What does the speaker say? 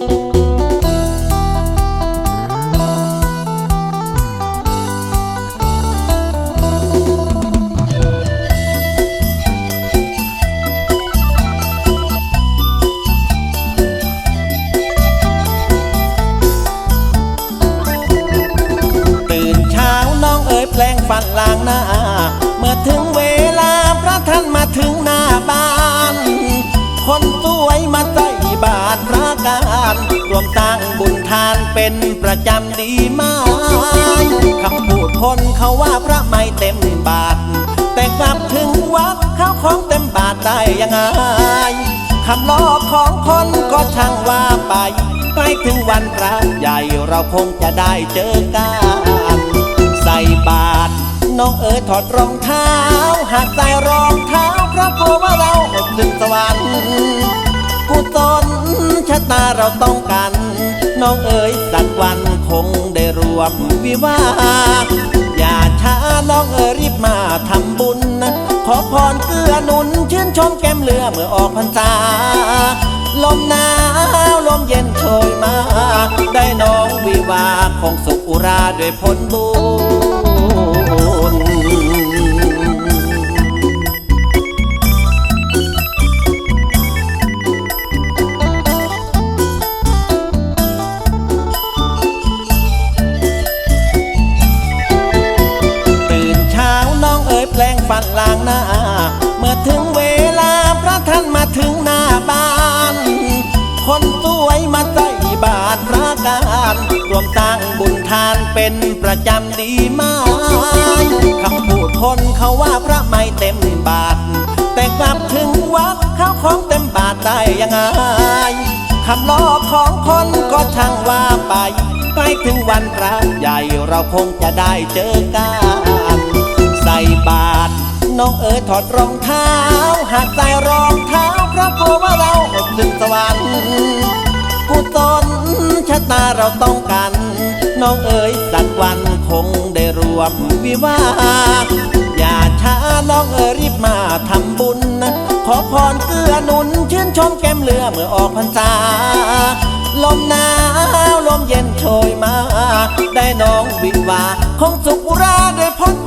ตื่ วมตั้งบุญทานเป็นประจำดีมากคำพูดคนเขาว่าพระไม่เต็มบาท แต่กลับถึงวัดเข้าของเต็มบาทได้ยังไงคำล้อของคนก็ช่างว่าไป ใกล้ถึงวันพระใหญ่เราคงจะได้เจอกันใส่บาตรน้องเอ๋ยถอดรองเท้า หากใส่รองเท้าเพราะกลัวว่าเราอดถึงสวรรค์ ตาเราต้องกัน น้องเอ๋ยสักวันคงได้รวมวิวาอย่าช้าน้องเอ๋ยรีบมาทำบุญ ขอพรเกื้อหนุนชื่นชมแก้มเรือเมื่อออกพรรษา ลมหนาวลมเย็นโชยมา ได้น้องวิวาคงสุขอุราด้วยผลบุญ อ๋ยแปลงฟันลางหน้า เมื่อถึงเวลาพระท่านมาถึงหน้าบ้าน คนสวยมาใส่บาตรพระการรวมตั้งบุญทานเป็นประจำดีมากคำพูดคนเขาว่าพระไม่เต็มบาท แต่กลับถึงวัดเข้าของเต็มบาทได้ยังไงคำล้อของคนก็ช่างว่าไปใกล้ถึงวันพระใหญ่เราคงจะได้เจอกัน น้องเอ๋ยถอดรองเท้า หากใส่รองเท้าเพราะกลัวว่าเราอดถึงสวรรค์กุศลชะตาเราต้องกัน น้องเอ๋ยสักวันคงได้รวมวิวาห์อย่าช้าน้องเอ๋ยรีบมาทำบุญ ขอพรเกื้อหนุนชื่นชมแก้มเรือเมื่อออกพรรษาลมหนาวลมเย็นโชยมา ได้น้องวิวาห์คงสุขุราด้วยพ้น